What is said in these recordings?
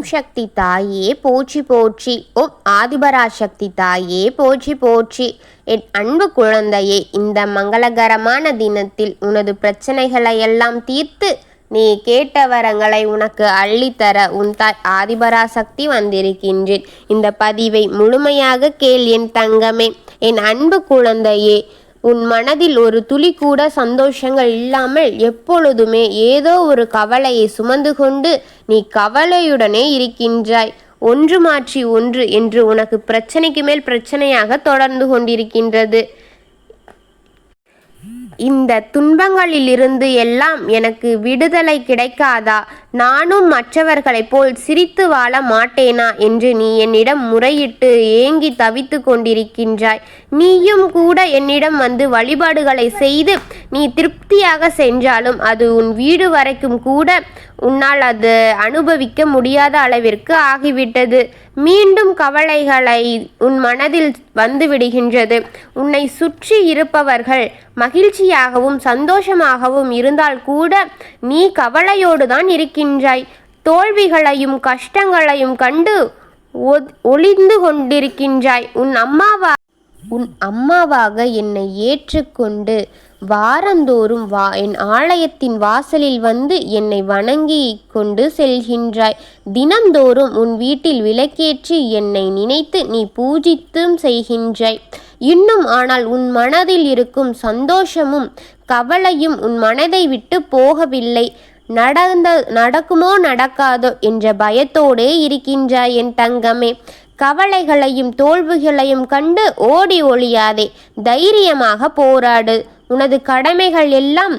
ஓம் சக்தி தாயே போற்றி போற்றி. ஓம் ஆதிபராசக்தி தாயே போற்றி போற்றி. என் அன்பு குழந்தையே இந்த மங்களகரமான தினத்தில் உனது பிரச்சனைகளை எல்லாம் தீர்த்து நீ கேட்ட வரங்களை உனக்கு அள்ளித்தர உன் தாய் ஆதிபராசக்தி வந்திருக்கின்றேன். இந்த பதிவை முழுமையாக கேள் என் தங்கமே. என் அன்பு குழந்தையே உன் மனதில் ஒரு துளி கூட சந்தோஷங்கள் இல்லாமல் எப்பொழுதுமே ஏதோ ஒரு கவலையை சுமந்து கொண்டு நீ கவலையுடனே இருக்கின்றாய். ஒன்று மாற்றி ஒன்று என்று உனக்கு பிரச்சனைக்கு மேல் பிரச்சனையாக தொடர்ந்து கொண்டிருக்கின்றது. இந்த துன்பங்களிலிருந்து எல்லாம் எனக்கு விடுதலை கிடைக்காதா? நானும் மற்றவர்களைப் போல் சிரித்து வாழ மாட்டேனா? என்று நீ என்னிடம் முறையிட்டு ஏங்கி தவித்து கொண்டிருக்கின்றாய். நீயும் கூட என்னிடம் வந்து வழிபாடுகளை செய்து நீ திருப்தியாக சென்றாலும் அது உன் வீடு வரைக்கும் கூட உன்னால் அது அனுபவிக்க முடியாத அளவிற்கு ஆகிவிட்டது. மீண்டும் கவலைகளை உன் மனதில் வந்துவிடுகின்றது உன்னை சுற்றி இருப்பவர்கள் மகிழ்ச்சியாகவும் சந்தோஷமாகவும் இருந்தால் கூட நீ கவலையோடு தான் இருக்கின்றாய். தோல்விகளையும் கஷ்டங்களையும் கண்டு ஒளிந்து கொண்டிருக்கின்றாய். உன் அம்மாவா உன் அம்மாவாக என்னை ஏற்றுக்கொண்டு வாரந்தோறும் வா என் ஆலயத்தின் வாசலில் வந்து என்னை வணங்கி கொண்டு செல்கின்றாய். தினந்தோறும் உன் வீட்டில் விளக்கேற்றி என்னை நினைத்து நீ பூஜித்தும் செய்கின்றாய். இன்னும் ஆனால் உன் மனதில் இருக்கும் சந்தோஷமும் கவலையும் உன் மனதை விட்டு போகவில்லை. நடந்த நடக்குமோ நடக்காதோ என்ற பயத்தோடே இருக்கின்றாய் என் தங்கமே. கவலைகளையும் தோல்விகளையும் கண்டு ஓடி ஒளியாதே தைரியமாக போராடு. உனது கடமைகள் எல்லாம்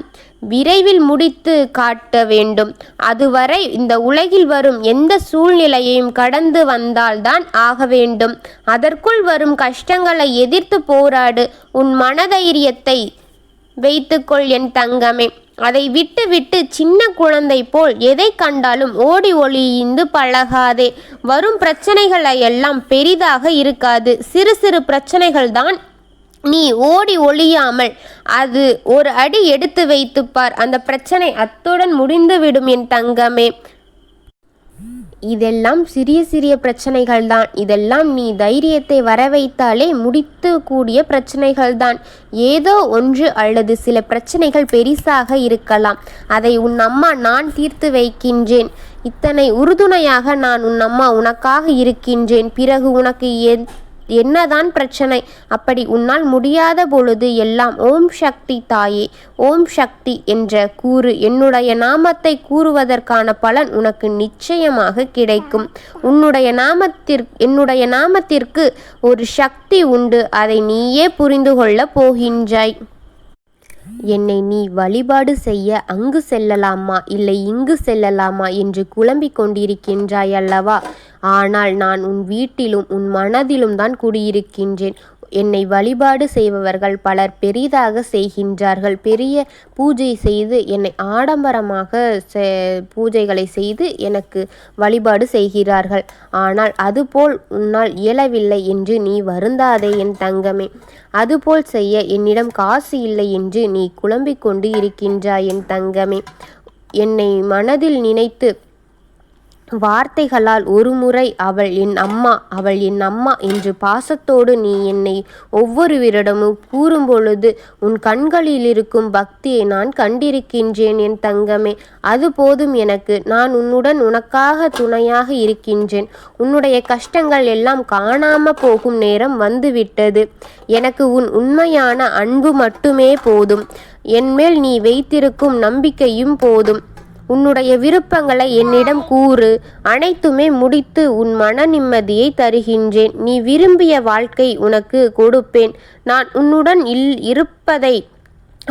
விரைவில் முடித்து காட்ட வேண்டும். அதுவரை இந்த உலகில் வரும் எந்த சூழ்நிலையையும் கடந்து வந்தால்தான் ஆக வேண்டும். அதற்குள் வரும் கஷ்டங்களை எதிர்த்து போராடு. உன் மனதைரியத்தை வைத்துக்கொள் என் தங்கமே. அதை விட்டு விட்டு சின்ன குழந்தை போல் எதை கண்டாலும் ஓடி ஒளிந்து பழகாதே. வரும் பிரச்சனைகளை எல்லாம் பெரிதாக இருக்காது. சிறு சிறு பிரச்சனைகள் தான் நீ ஓடி ஒளியாமல் அது ஒரு அடி எடுத்து வைத்துப்பார். அந்த பிரச்சனை அத்துடன் முடிந்துவிடும் என் தங்கமே. இதெல்லாம் சிறிய சிறிய பிரச்சனைகள் தான் இதெல்லாம் நீ தைரியத்தை வரவைத்தாலே முடித்து கூடிய பிரச்சனைகள் தான் ஏதோ ஒன்று அல்லது சில பிரச்சனைகள் பெரிசாக இருக்கலாம். அதை உன் அம்மா நான் தீர்த்து வைக்கின்றேன். இத்தனை உறுதுணையாக நான் உன் அம்மா உனக்காக இருக்கின்றேன். பிறகு உனக்கு எத் என்னதான் பிரச்சனை? அப்படி உன்னால் முடியாத பொழுது எல்லாம் ஓம் சக்தி தாயே ஓம் சக்தி என்ற கூறு என்னுடைய நாமத்தை கூறுவதற்கான பலன் உனக்கு நிச்சயமாக கிடைக்கும். உன்னுடைய நாமத்திற்கு என்னுடைய நாமத்திற்கு ஒரு சக்தி உண்டு அதை நீயே புரிந்து கொள்ளப் போகின்றாய். என்னை நீ வழிபாடு செய்ய அங்கு செல்லலாமா இல்லை இங்கு செல்லலாமா என்று குழம்பிக் கொண்டிருக்கின்றாய் அல்லவா? ஆனால் நான் உன் வீட்டிலும் உன் மனதிலும் தான் குடியிருக்கின்றேன். என்னை வழிபாடு செய்பவர்கள் பலர் பெரிதாக செய்கின்றார்கள். பெரிய பூஜை செய்து என்னை ஆடம்பரமாக பூஜைகளை செய்து எனக்கு வழிபாடு செய்கிறார்கள். ஆனால் அதுபோல் உன்னால் இயலவில்லை என்று நீ வருந்தாதே என் தங்கமே. அதுபோல் செய்ய என்னிடம் காசு இல்லை என்று நீ குழம்பிக் கொண்டு இருக்கின்றாய் என் தங்கமே. என்னை மனதில் நினைத்து வார்த்தைகளால் ஒருமுறை அவள் என் அம்மா அவள் என் அம்மா என்று பாசத்தோடு நீ என்னை ஒவ்வொருவரிடமும் கூறும்பொழுது உன் கண்களில் இருக்கும் பக்தியை நான் கண்டிருக்கின்றேன் என் தங்கமே. அது போதும் எனக்கு. நான் உன்னுடன் உனக்காக துணையாக இருக்கின்றேன். உன்னுடைய கஷ்டங்கள் எல்லாம் காணாம போகும் நேரம் வந்துவிட்டது. எனக்கு உன் உண்மையான அன்பு மட்டுமே போதும். என்மேல் நீ வைத்திருக்கும் நம்பிக்கையும் போதும். உன்னுடைய விருப்பங்களை என்னிடம் கூறு. அனைத்துமே முடித்து உன் மன நிம்மதியை தருகின்றேன். நீ விரும்பிய வாழ்க்கை உனக்கு கொடுப்பேன். நான் உன்னுடன் இல் இருப்பதை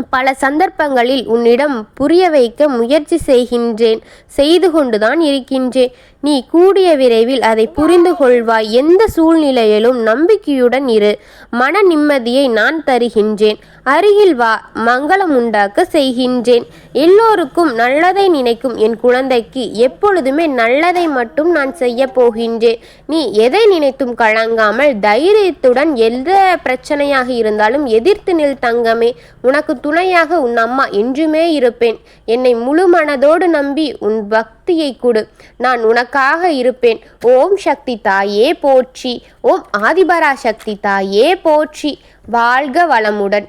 பல சந்தர்ப்பங்களில் உன்னிடம் புரிய வைக்க முயற்சி செய்கின்றேன் செய்து கொண்டுதான் இருக்கின்றேன். நீ கூடிய விரைவில் அதை புரிந்து கொள்வாய். எந்த சூழ்நிலையிலும் நம்பிக்கையுடன் இரு. மன நிம்மதியை நான் தருகின்றேன். அருகில் வா மங்களம் உண்டாக்க செய்கின்றேன். எல்லோருக்கும் நல்லதை நினைக்கும் என் குழந்தைக்கு எப்பொழுதுமே நல்லதை மட்டும் நான் செய்ய போகின்றேன். நீ எதை நினைத்தும் கலங்காமல் தைரியத்துடன் எந்த பிரச்சனையாக இருந்தாலும் எதிர்த்து நில் தங்கமே. உனக்கு துணையாக உன் அம்மா என்றுமே இருப்பேன். என்னை முழு மனதோடு நம்பி உன் பக்தியை கொடு. நான் உனக்காக இருப்பேன். ஓம் சக்தி தாயே போற்றி. ஓம் ஆதிபரா சக்தி தாயே போற்றி. வாழ்க வளமுடன்.